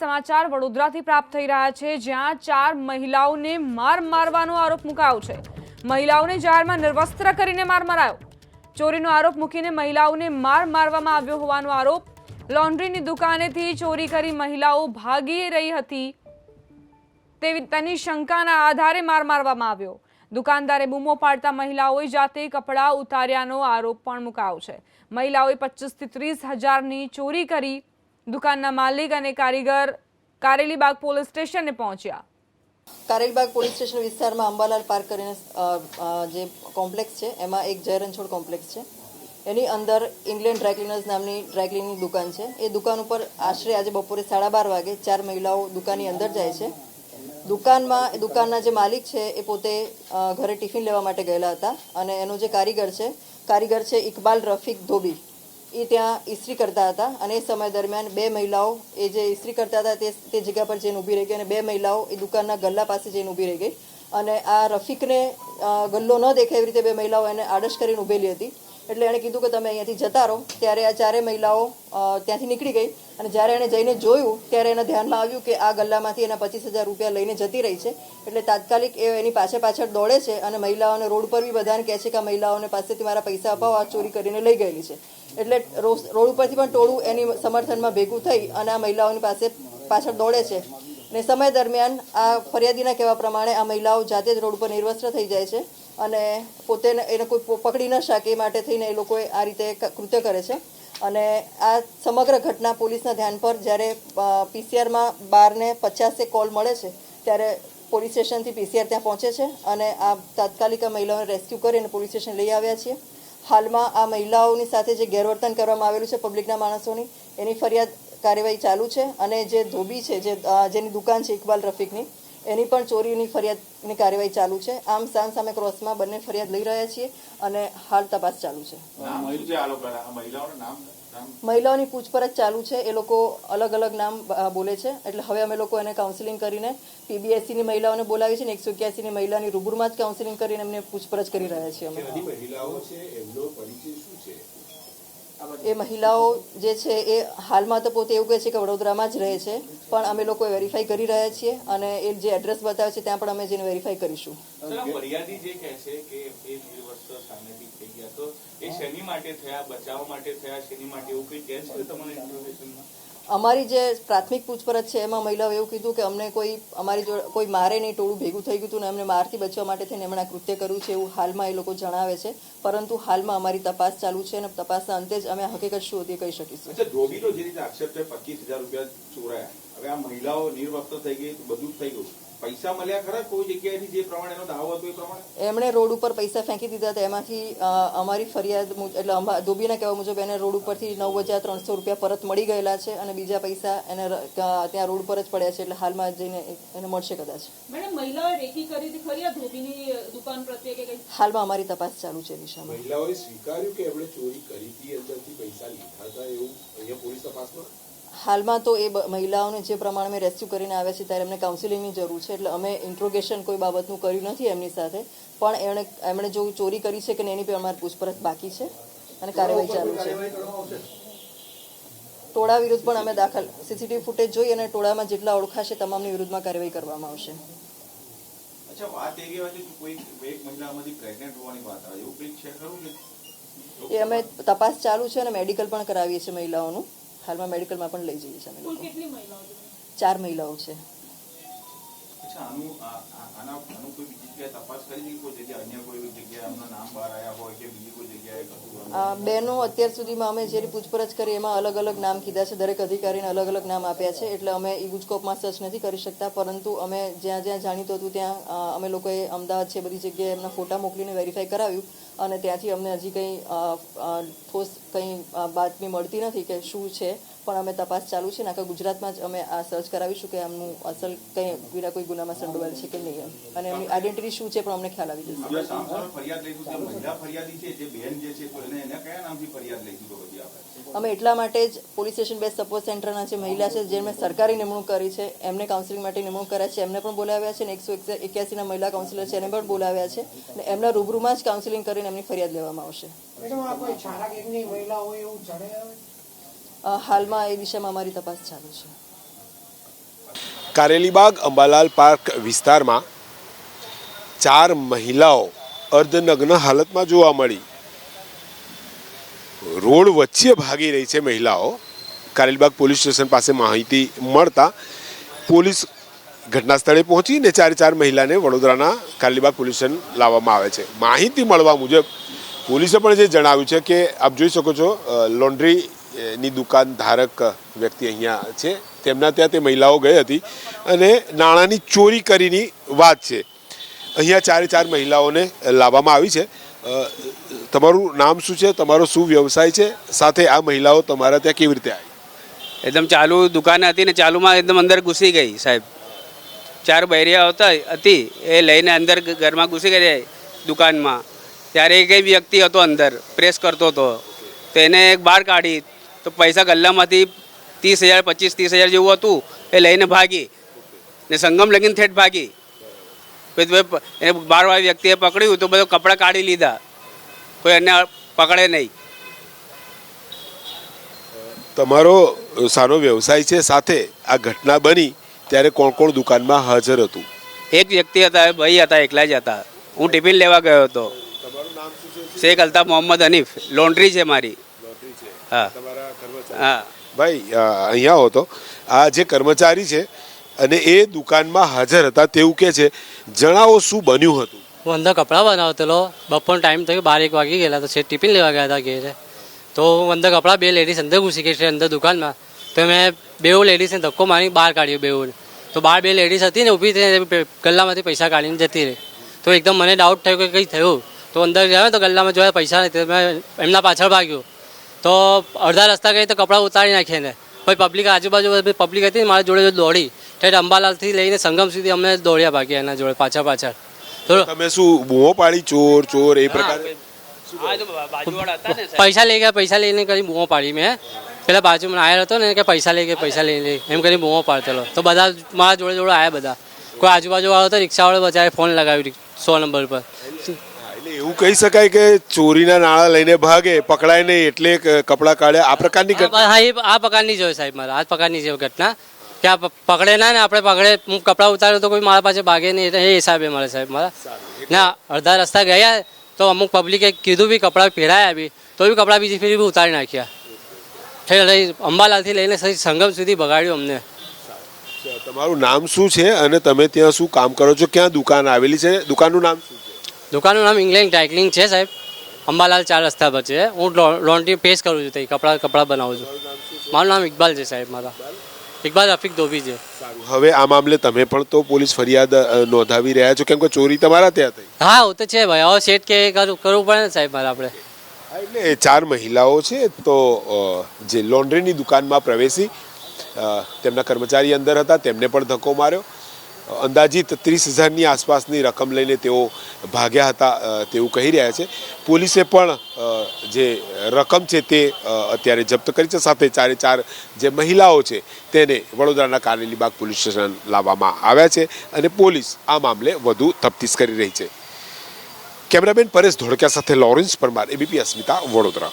સમાચાર વડોદરાથી પ્રાપ્ત થઈ રહ્યા છે, જ્યાં ચાર મહિલાઓને માર મારવાનો આરોપ મુકાયો છે. મહિલાઓને જાહેરમાં નિર્વસ્ત્ર કરીને માર મરાયો. ચોરીનો આરોપ મૂકીને મહિલાઓને માર મારવામાં આવ્યો હોવાનો આરોપ. લોન્ડ્રીની દુકાનેથી ચોરી કરી મહિલાઓ ભાગી રહી હતી. તેવી તેની શંકાના આધારે માર મારવામાં આવ્યો. દુકાનદારે બૂમો પાડતા મહિલાઓએ જાતે કપડાં ઉતાર્યાનો આરોપ પણ મુકાયો છે. મહિલાઓએ પચીસથી ત્રીસ હજારની ચોરી કરી દુકાનના માલિક અને કારીગર કારેલીબાગ પોલીસ સ્ટેશને પહોંચ્યા. કારેલબાગ પોલીસ સ્ટેશન વિસ્તારમાં અંબાલાલ પાર્ક કરીને જે કોમ્પ્લેક્સ છે, એમાં એક જયરણછોડ કોમ્પ્લેક્સ છે. એની અંદર ઇંગ્લેન્ડ ડ્રાયક્લિનર્સ નામની ડ્રાયક્લિનની દુકાન છે. એ દુકાન ઉપર આશરે આજે બપોરે સાડા બાર વાગે ચાર મહિલાઓ દુકાનની અંદર જાય છે. દુકાનમાં દુકાનના જે માલિક છે, એ પોતે ઘરે ટિફિન લેવા માટે ગયેલા હતા અને એનો જે કારીગર છે કારીગર છે ઇકબાલ રફીક ધોબી. એ ત્યાં ઇસ્ત્રી કરતા હતા અને એ સમય દરમિયાન બે મહિલાઓ એ જે ઇસ્ત્રી કરતા હતા તે જગ્યા પર જઈને ઊભી રહી ગઈ અને બે મહિલાઓ એ દુકાનના ગલ્લા પાસે જઈને ઊભી રહી ગઈ. અને આ રફીકને ગલ્લો ન દેખાય એવી રીતે બે મહિલાઓ એને આડશ કરીને ઊભેલી હતી. એટલે એણે કીધું કે તમે અહીંયાથી જતા રહો. ત્યારે આ ચારે મહિલાઓ ત્યાંથી નીકળી ગઈ અને જ્યારે એણે જઈને જોયું, ત્યારે એના ધ્યાનમાં આવ્યું કે આ ગલ્લામાંથી એના પચીસ હજાર રૂપિયા લઈને જતી રહી છે. એટલે તાત્કાલિક એ એની પાછળ પાછળ દોડે છે અને મહિલાઓને રોડ પર બી બધાને કહે છે કે આ મહિલાઓને પાસેથી મારા પૈસા અપાવો, આ ચોરી કરીને લઈ ગયેલી છે. એટલે રોડ ઉપરથી પણ ટોળું એની સમર્થનમાં ભેગું થઈ અને આ મહિલાઓની પાસે પાછળ દોડે છે. અને સમય દરમિયાન આ ફરિયાદીના કહેવા પ્રમાણે આ મહિલાઓ જાતે જ રોડ ઉપર નિર્વસ્ત્ર થઈ જાય છે. અને પોતે એને કોઈ પકડી ન શકે એ માટે થઈને એ લોકોએ આ રીતે કૃત્ય કરે છે. અને આ સમગ્ર ઘટના પોલીસના ધ્યાન પર જ્યારે પીસીઆરમાં બારને પચાસે કોલ મળે છે, ત્યારે પોલીસ સ્ટેશનથી પીસીઆર ત્યાં પહોંચે છે અને આ તાત્કાલિક મહિલાઓને રેસ્ક્યુ કરીને પોલીસ સ્ટેશન લઈ આવ્યા છીએ. હાલમાં આ મહિલાઓની સાથે જે ગેરવર્તન કરવામાં આવેલું છે પબ્લિકના માણસોની, એની ફરિયાદ કાર્યવાહી ચાલુ છે અને જે ધોબી છે, જે જેની દુકાન છે ઇકબાલ રફીકની એની પણ ચોરીની ફરિયાદની કાર્યવાહી ચાલુ છે. આમ સામ સામે ક્રોસમાં બંને ફરિયાદ લઈ રહ્યા છીએ અને હાલ તપાસ ચાલુ છે. નામ શું છે આ લોકોના? આ મહિલાઓના નામ નામ? મહિલાઓની પૂછપરછ ચાલુ છે. એ લોકો અલગ અલગ નામ બોલે છે. એટલે હવે અમે લોકો એને કાઉન્સિલિંગ કરીને પીબીએસસીની મહિલાઓને બોલાવી છે ને એકસો એક્યાસીની મહિલાની રૂબરૂમાં જ કાઉન્સિલિંગ કરીને એમને પૂછપરછ કરી રહ્યા છીએ અમે બધી મહિલાઓ છે એમનો પરિચય શું છે એ મહિલાઓ જે છે એ હાલમાં તો પોતે એવું કહે છે કે વડોદરામાં જ રહે છે, પણ અમે લોકો વેરીફાઈ કરી રહ્યા છીએ અને એ જે એડ્રેસ બતાવે છે ત્યાં પણ અમે જેને વેરીફાઈ કરીશું. ફરિયાદી જે કહે છે કે એ નિર્વસ્ત્ર સામેથી થઈ ગયા. તો એ શેની માટે થયા? બચાવ માટે થયા? શેની માટે? એવું કઈ કહે છે તમને ઇન્ટરોગેશનમાં અમારી જે પ્રાથમિક પૂછપરછ છે, એમાં મહિલાઓ એવું કીધું કે અમને કોઈ, અમારી જોડે કોઈ મારે નહીં ટોળું ભેગું થઈ ગયું હતું ને અમને મારથી બચવા માટે થઈને એમણે કૃત્ય કર્યું છે એવું હાલમાં એ લોકો જણાવે છે. પરંતુ હાલમાં અમારી તપાસ ચાલુ છે અને તપાસના અંતે જ અમે હકીકત શું હતી કહી શકીશું. જે રીતે આક્ષેપ છે, પચીસ હજાર રૂપિયા ચોરાયા. હવે આ મહિલાઓ નિર્વસ્ત થઈ ગઈ, બધું થઈ ગયું. પૈસા મળ્યા ખરા કોઈ જગ્યાએથી જે પ્રમાણે એનો દાવો હતો એ પ્રમાણે? એમણે રોડ ઉપર પૈસા ફેંકી દીધા હતા. એમાંથી અમારી ફરિયાદ એટલે ધોબીના કહેવા મુજબ એને રોડ ઉપરથી નવ હજાર ત્રણસો રૂપિયા પરત મળી ગયેલા છે અને બીજા પૈસા એને ત્યાં રોડ પર જ પડ્યા છે. એટલે હાલમાં જઈને એને મળશે કદાચ. મેડમ મહિલાઓએ રેકી કરી હતી ખરી આ ધોબીની દુકાન પ્રત્યે કે હાલમાં અમારી તપાસ ચાલુ છે દિશામાં મહિલાઓએ સ્વીકાર્યું કે એમણે ચોરી કરી હતી અંદરથી પૈસા લીધા હતા એવું અહીંયા પોલીસ તપાસમાં? હાલમાં તો એ મહિલાઓને જે પ્રમાણે મેં રેસ્ક્યુ કરીને આવ્યા છે ત્યારે એમને કાઉન્સિલિંગની જરૂર છે. એટલે અમે ઇન્ટ્રોગેશન કોઈ બાબતનું કર્યું નથી એમની સાથે. પણ એમણે એમણે જો ચોરી કરી છે કે એની પણ અમારી પૂછપરછ બાકી છે અને કાર્યવાહી ચાલુ છે. ટોળા વિરુદ્ધ પણ અમે દાખલ સીસીટીવી ફૂટેજ જોઈ અને ટોળામાં જેટલા ઓળખાશે તમામની વિરુદ્ધમાં કાર્યવાહી કરવામાં આવશે. અચ્છા વાત એવી હોય કે કોઈ એક મહિલામાંથી પ્રેગ્નેન્ટ હોવાની વાત આવે એવું કંઈક છે ખરું એ અમે તપાસ ચાલુ છે અને મેડિકલ પણ કરાવીએ છીએ મહિલાઓનું. હાલમાં મેડિકલમાં પણ લઈ જઈએ છીએ અમે લોકો. છે? ચાર મહિલાઓ છે. અચ્છા આનું આના આનું કોઈ બીજી જગ્યાએ તપાસ કરી કોઈ જગ્યાએ અન્ય કોઈ જગ્યાએ એમના નામ બહાર આવ્યા હોય કે બીજી કોઈ જગ્યાએ બેનો અત્યાર સુધીમાં અમે જે પૂછપરછ કરી એમાં અલગ અલગ નામ કીધા છે, દરેક અધિકારીને અલગ અલગ નામ આપ્યા છે, એટલે અમે ઈ ગુજકોપમાં સર્ચ નથી કરી શકતા, પરંતુ અમે જ્યાં જ્યાં જાણીતું હતું ત્યાં અમે લોકોએ અમદાવાદ છે, બધી જગ્યાએ એમના ફોટા મોકલીને વેરીફાઈ કરાવ્યું અને ત્યાંથી અમને હજી કંઈ ઠોસ કંઈ બાતમી મળતી નથી કે શું છે પણ અમે તપાસ ચાલુ છે ને આખા ગુજરાતમાં જ અમે આ સર્ચ કરાવીશું કે એમનું અસલ કંઈ વિના કોઈ ગુનામાં સંડોવાયેલ છે કે નહીં એમ. અને એમની આઈડેન્ટિટી શું છે પણ અમને ખ્યાલ આવી જશે. આપણે સામ સામે ફરિયાદ લઈશું જે મહિલા ફરિયાદી છે જે બેન જે છે તો એને એને કયા નામથી ફરિયાદ લઈશું તો પછી આપણે? અમે એટલા માટે જ પોલીસ સ્ટેશન બેસ્ટ સપોર્ટ સેન્ટરના જે મહિલા છે જેમણે સરકારી નિમણૂક કરી છે એમને કાઉન્સિલિંગ માટે નિમણૂક કર્યા છે એમને પણ બોલાવ્યા છે અને એકસો એક્યાસીના મહિલા કાઉન્સિલર છે એને પણ બોલાવ્યા છે અને એમના રૂબરૂમાં જ કાઉન્સિલિંગ કરીને એમની ફરિયાદ લેવામાં આવશે. મેડમ આ કોઈ છારા ગેંગની મહિલા હોય એવું જણાય આવે? અ, હાલમાં એ દિશામાં અમારી તપાસ ચાલુ છે. કારેલીબાગ અંબાલાલ પાર્ક વિસ્તારમાં ચાર મહિલાઓ અર્ધનગ્ન હાલતમાં જોવા મળી. રોડ વચ્ચે ભાગી રહી છે મહિલાઓ. કારેલીબાગ પોલીસ સ્ટેશન પાસે માહિતી મળતા પોલીસ ઘટના સ્થળે પહોંચીને ચારે ચાર મહિલાને વડોદરાના કારેલીબાગ પોલીસ સ્ટેશન લાવવામાં આવે છે. માહિતી મળવા મુજબ પોલીસે પણ જે જણાવ્યું છે કે આપ જોઈ શકો છો લોન્ડ્રી ની દુકાન ધારક વ્યક્તિ અહીંયા છે. તેમના ત્યાં તે મહિલાઓ ગઈ હતી અને નાણાંની ચોરી કરીની વાત છે. અહીંયા ચારે ચાર મહિલાઓને લાવવામાં આવી છે. તમારું નામ શું છે? તમારો શું વ્યવસાય છે? સાથે આ મહિલાઓ તમારા ત્યાં કેવી રીતે આવી? એકદમ ચાલુ દુકાન હતી ને ચાલુમાં એકદમ અંદર ઘૂસી ગઈ સાહેબ. ચાર બૈરિયા હતા, હતી. એ લઈને અંદર ઘરમાં ઘૂસી ગઈ દુકાનમાં. ત્યારે એક વ્યક્તિ હતો અંદર, પ્રેસ કરતો હતો. તો એને બહાર કાઢી તો પૈસા ગલ્લામાંથી ત્રીસ હજાર પચીસ ત્રીસ હજાર જેવું હતું એ લઈને ભાગી. ને સંગમ લગીને થેઠ ભાગી. પછી બાર વાળી વ્યક્તિએ પકડ્યું તો બધું કપડાં કાઢી લીધા. કોઈ એને પકડે નહીં. તમારો સારો વ્યવસાય છે સાથે આ ઘટના બની ત્યારે કોણ કોણ દુકાનમાં હાજર હતું? એક વ્યક્તિ હતા ભાઈ હતા એકલા જ હતા. હું ટિફિન લેવા ગયો હતો. શેખ અલ્તાફ મોહમ્મદ હનીફ. લોન્ડ્રી છે મારી. હા. હા ભાઈ અહીંયા હોતો આ જે કર્મચારી છે અને એ દુકાનમાં હાજર હતા તેવું કે છે. જણાવો શું બન્યું હતું? હું અંદર કપડાં બનાવતેલો. બપોરનો ટાઈમ થયો બાર એક વાગી ગયેલા તો છે ટિફિન લેવા ગયા હતા ઘેરે. તો હું અંદર કપડાં બે લેડીઝ અંદર ઘૂસી ગઈ છે અંદર દુકાનમાં. તો મેં બેઉ લેડીઝને ધક્કો મારી બહાર કાઢ્યો બેઉને. તો બહાર બે લેડીઝ હતી ને ઊભી થઈને ગલ્લામાંથી પૈસા કાઢીને જતી રહી. તો એકદમ મને ડાઉટ થયો કે કંઈ થયું. તો અંદર ગયા તો ગલ્લામાં જોયા પૈસા નથી મેં એમના પાછળ ભાગ્યો. તો અડધા રસ્તા ગઈ તો કપડાં ઉતારી નાખ્યા ને પછી પબ્લિક આજુબાજુ પબ્લિક હતી મારા જોડે જોડે દોડી. ઠેઠ અંબાલાલથી લઈને સંગમ સુધી અમને દોડ્યા ભાગ્યા એના જોડે પાછળ પાછળ. તો તમે શું બૂમો પાડી? ચોર ચોર એ પ્રકારે. પૈસા લઈ ગયા પૈસા લઈને કરી બૂમો પાડી મેં. પેલા બાજુમાં આયર હતો ને કે પૈસા લઈ ગયા પૈસા લઈ લઈ એમ કરી બૂમો પાડતેલો તો બધા મારા જોડે જોડે આવ્યા બધા. કોઈ આજુબાજુ વાળો હતો રિક્ષાવાળો બચારે ફોન લગાવ્યું સો નંબર પર. એટલે એવું કહી શકાય કે ચોરીના નાણાં લઈને ભાગે પકડાય નહીં એટલે કપડાં કાઢ્યા આ પ્રકારની ઘટના હા એ આ પ્રકારની જ હોય સાહેબ મારા. આ પ્રકારની છે ઘટના. કે આ પકડે ના ને આપણે પકડે. હું કપડાં ઉતાર્યો તો કોઈ મારા પાસે ભાગે નહીં. એ હિસાબે મળે સાહેબ મારા. ના અડધા રસ્તા ગયા તો અમુક પબ્લિકે કીધું બી કપડાં પહેરાયા બી. તો બી કપડાં બીજી ફેરી બી ઉતારી નાખ્યા. ઠેર અંબાલાલથી લઈને સંગમ સુધી બગાડ્યું અમને. તમારું નામ શું છે અને તમે ત્યાં શું કામ કરો છો? ક્યાં દુકાન આવેલી છે? દુકાનનું નામ શું? દુકાનનું નામ ઇંગ્લેન્ડ ટાઇકલિંગ છે સાહેબ. અંબાલાલ ચાર રસ્તા પર છે. હું લોન્ડ્રી પેસ્ટ કરું છું ત્યાં કપડાં કપડાં બનાવું છું. મારું નામ ઇકબાલ છે સાહેબ મારા. ઇકબાલ રફીક ધોબી છે. હવે આ મામલે તમે પણ તો પોલીસ ફરિયાદ નોંધાવી રહ્યા છો. કેમ કે ચોરી તમારા ત્યાં થઈ. હા હું તો છે ભાઈ. હવે સેટ કે કરવું પડે ને સાહેબ મારે આપણે. એટલે ચાર મહિલાઓ છે તો જે લોન્ડ્રીની દુકાનમાં પ્રવેશી તેમના કર્મચારી અંદર હતા તેમને પણ ધક્કો માર્યો. અંદાજિત ત્રીસ હજારની આસપાસની રકમ લઈને તેઓ ભાગ્યા હતા તેવું કહી રહ્યા છે. પોલીસે પણ જે રકમ છે તે અત્યારે જપ્ત કરી છે. સાથે ચારે ચાર જે મહિલાઓ છે તેને વડોદરાના કારેલીબાગ પોલીસ સ્ટેશન લાવવામાં આવ્યા છે અને પોલીસ આ મામલે વધુ તફતીશ કરી રહી છે. કેમેરામેન પરેશ ધોળકિયા સાથે લોરેન્સ પરમાર, એબીપી અસ્મિતા, વડોદરા.